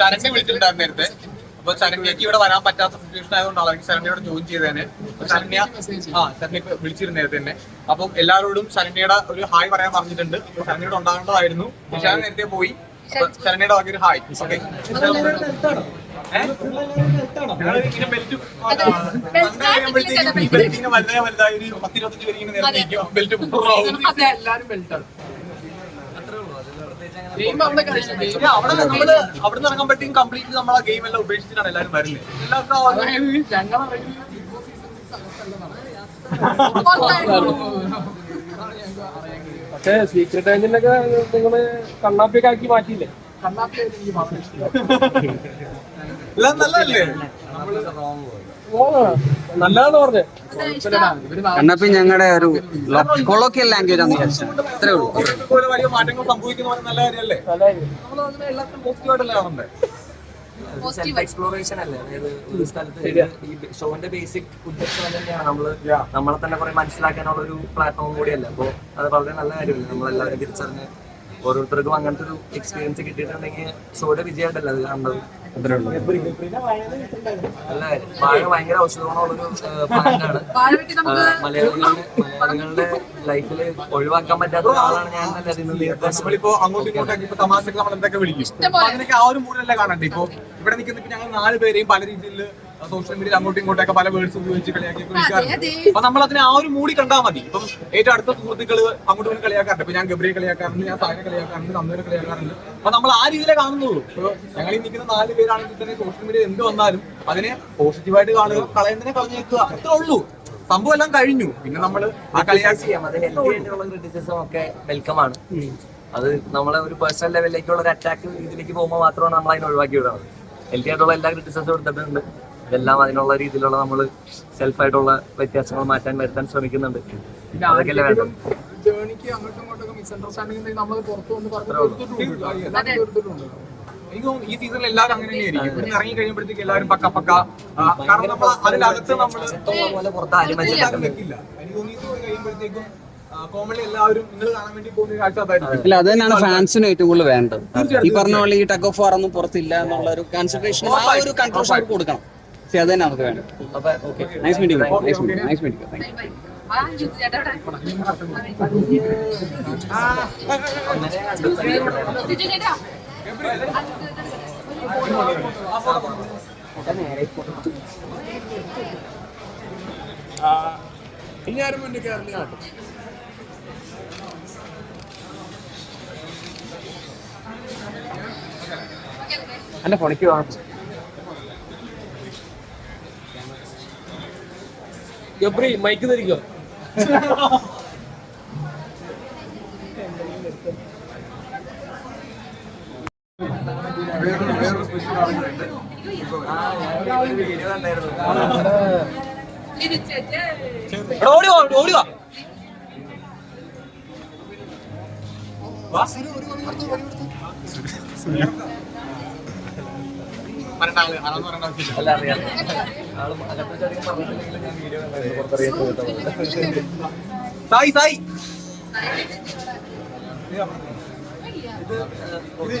ശരണ്യ വിളിച്ചിട്ടുണ്ടായിരുന്നു നേരത്തെ. അപ്പൊ ശരണ്യക്ക് ഇവിടെ വരാൻ പറ്റാത്ത സിറ്റുവേഷൻ ആയതുകൊണ്ടാണ് അല്ലെങ്കിൽ ശരണ്യയോട് ജോയിൻ ചെയ്തേനെ. ശരണ്യ ആ ശരണ്യ വിളിച്ചിരുന്നേ തന്നെ അപ്പം എല്ലാവരോടും ശരണ്യയുടെ ഒരു ഹായ് പറയാൻ പറഞ്ഞിട്ടുണ്ട്. അപ്പൊ ശരണ്യയോട് ഉണ്ടാകേണ്ടതായിരുന്നു. പക്ഷെ ഞാൻ നേരത്തെ പോയി. ശരണ്യയുടെ വക ഒരു ഹായ് ഓക്കെ ബെൽറ്റ് വലുതായി ഒരു പത്തിരുപത്തഞ്ച് പേര് ഇങ്ങനെ നേരത്തെ ബെൽറ്റ് ബെൽറ്റാണ് ഗെയിം അവിടെ അവിടെ നമ്മൾ അവിടെ ഇറങ്ങാൻ പറ്റും കംപ്ലീറ്റ് നമ്മൾ ആ ഗെയിം എല്ലാം ഉപേക്ഷിച്ചിട്ടാണ് എല്ലാവരും വരുന്നത് പക്ഷേ സീക്രട്ട് ഏജന്റൊക്കെ നിങ്ങൾ കണ്ണാപ്പിയൊക്കെ ആക്കി മാറ്റിയില്ലേ? കണ്ണാപ്പിയൊക്കെ എനിക്ക് മാത്രം ഇഷ്ടമാണ് എല്ലാം നല്ലതല്ലേ? ഓ നല്ലതാന്ന് പറഞ്ഞേ. ഇവർ കണ്ണപ്പി ഞങ്ങളുടെ ഒരു കൊളോക്കിയൽ ലാംഗ്വേജ് ആണ് വിചാരിച്ചു. അത്രേ ഉള്ളൂ. വലിയ മാറ്റങ്ങൾ സംഭവിക്കുന്ന നല്ല കാര്യമല്ലേ? എല്ലാത്തിനും പോസിറ്റീവായിട്ടല്ലേ എക്സ്പ്ലോറേഷൻ അല്ലേ? അതായത് ഒരു സ്ഥലത്ത് ഈ ഷോന്റെ ബേസിക് ഉദ്ദേശം അത് തന്നെയാണ് നമ്മൾ നമ്മളെ തന്നെ കുറെ മനസ്സിലാക്കാനുള്ള ഒരു പ്ലാറ്റ്ഫോം കൂടിയല്ല? അപ്പൊ അത് വളരെ നല്ല കാര്യമല്ലേ? നമ്മളെല്ലാവരും തിരിച്ചറിഞ്ഞ് ഓരോരുത്തർക്കും അങ്ങനത്തെ ഒരു എക്സ്പീരിയൻസ് കിട്ടിയിട്ടുണ്ടെങ്കിൽ ഷോയുടെ വിജയമായിട്ടല്ല അത് കാണുന്നത്. വാഴ ഭയങ്കര പ്ലാന്റാണ് മലയാളികളുടെ മലയാളികളുടെ ലൈഫിൽ ഒഴിവാക്കാൻ പറ്റാത്ത ഒരാളാണ് ഞാൻ നമ്മളിപ്പോ അങ്ങോട്ടും ഇങ്ങോട്ടൊക്കെ ഇപ്പൊ തമാശക്ക് നമ്മൾ എന്തൊക്കെ വിളിക്കും അതിനൊക്കെ ആ ഒരു മൂലല്ല കാണണ്ടേ? ഇപ്പൊ ഇവിടെ നിൽക്കുന്ന ഇപ്പൊ ഞങ്ങൾ നാല് പേരെയും പല രീതിയിൽ സോഷ്യൽ മീഡിയയിൽ അങ്ങോട്ടും ഇങ്ങോട്ടൊക്കെ പല വേർഡ്സ് ഉപയോഗിച്ച് കളിയാക്കി. വിളിക്കാറുണ്ട്. അപ്പൊ നമ്മൾ അതിനെ ആ ഒരു മൂടി കണ്ടാൽ മതി. ഇപ്പം ഏറ്റവും അടുത്ത സുഹൃത്തുക്കൾ അങ്ങോട്ടും ഇങ്ങോട്ടും കളിയാക്കാറുണ്ട്. ഇപ്പൊ ഞാൻ ഗബ്രിയെ കളിയാക്കാറുണ്ട് ഞാൻ സാഹിനെ കളിയാക്കാറുണ്ട് നന്ദനെ കളിയാക്കാറുണ്ട്. അപ്പൊ നമ്മൾ ആ രീതിയിലേ കാണുന്നുള്ളൂ. ഇപ്പൊ ഞങ്ങൾ ഈ നിൽക്കുന്ന നാല് പേരാണെങ്കിൽ തന്നെ സോഷ്യൽ മീഡിയ എന്ത് വന്നാലും അതിനെ പോസിറ്റീവായിട്ട് കാണുക കളയുന്നതിനെ കളഞ്ഞേക്കുക അത്രേ ഉള്ളൂ. സംഭവം എല്ലാം കഴിഞ്ഞു. പിന്നെ നമ്മൾ ആ കളിയാക്കി ചെയ്യാം. അത് ഹെൽത്തി ആയിട്ടുള്ള ക്രിറ്റിസിസം ഒക്കെ വെൽക്കം ആണ്. അത് നമ്മളെ ഒരു പേഴ്സണൽ ലെവലിലേക്കുള്ള ഒരു അറ്റാക്ക് ഇതിലേക്ക് പോകുമ്പോൾ മാത്രമാണ് നമ്മൾ അതിനെ ഒഴിവാക്കി വിടുന്നത്. ഹെൽത്തി ആയിട്ടുള്ള എല്ലാ ക്രിറ്റിസിസും എടുത്തിട്ടുണ്ട്. ഇതെല്ലാം അതിനുള്ള രീതിയിലുള്ള നമ്മൾ സെൽഫായിട്ടുള്ള വ്യത്യാസങ്ങൾ മാറ്റാൻ വരുത്താൻ ശ്രമിക്കുന്നുണ്ട്. അതൊക്കെയല്ലേ വേണ്ടത്? ആർക്കെങ്കിലും ജേണിക്ക് അങ്ങോട്ടും ഇങ്ങോട്ടും മിസ്അണ്ടർസ്റ്റാൻഡിംഗ് നമ്മൾ പുറത്ത് വന്ന് പറഞ്ഞു തീർത്തിട്ടുണ്ട് എല്ലാവരും എനിക്ക് ഈ സീസണിൽ എല്ലാവരും അങ്ങനെ തന്നെയായിരിക്കും. ഇറങ്ങി കഴിയുമ്പോഴത്തേക്ക് എല്ലാവരും പക്ക പക്ക. കാരണം നമ്മൾ അതിനകത്ത് നമ്മൾ എനിക്ക് കഴിയുമ്പോഴത്തേക്കും അത്. തന്നെയാണ് ഫാൻസിന് ഏറ്റവും കൂടുതൽ വേണ്ടത്. ഈ പറഞ്ഞ പോലെ ഈ ടഗ് ഓഫ് വാർ ഒന്നും പുറത്തില്ല എന്നുള്ള ഒരു കൺസിഡറേഷൻ ആ ഒരു കൺക്ലൂഷൻ കൊടുക്കണം. പക്ഷെ അത് തന്നെ നമുക്ക് വേണം അപ്പൊ okay nice meeting nice meeting nice meeting thank you ഇനി ആരും മുന്നിൽ കയറില്ല എന്റെ ഫോണിക്ക് വേണം. ഗബ്രി മൈക്ക് ധരിക്കോ? ഓടിവാ കണ്ടായിരുന്നു തിരിച്ചേച്ചേ ഓടി വാ, കണ്ടായിരുന്നു പുറത്തറിയാത്ത സായി സായി.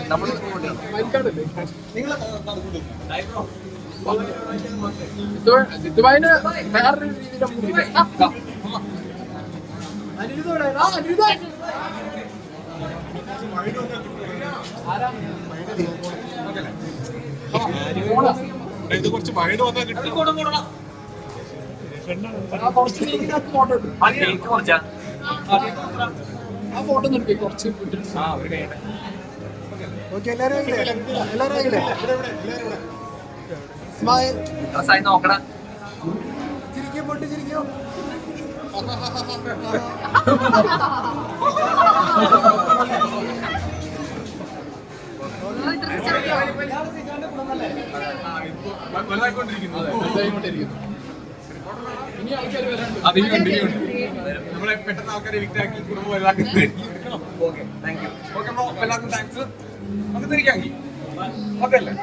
നമ്മൾ ജിത്തുബായിന് വേറൊരു രീതിയിൽ ഇത് കുറച്ച് വൈഡ് വന്നാൽ കിട്ടും. ആ ഒരു കൈയുടെ സ്മൈൽ നോക്കണ ചിരിക്കും പൊട്ടി ചിരിക്കോ. വലുതായിക്കൊണ്ടിരിക്കുന്നത് വരാണ്ട് അതിനുണ്ട് നമ്മളെ പെട്ടെന്ന് ആൾക്കാരെ വിക്റ്റാക്കി കുടുംബം വലുതാക്കുന്നതായിരിക്കും okay thank you okay bro എല്ലാവർക്കും താങ്ക്സ് നമുക്ക് തിരിക്കാം ഓക്കെ അല്ലേ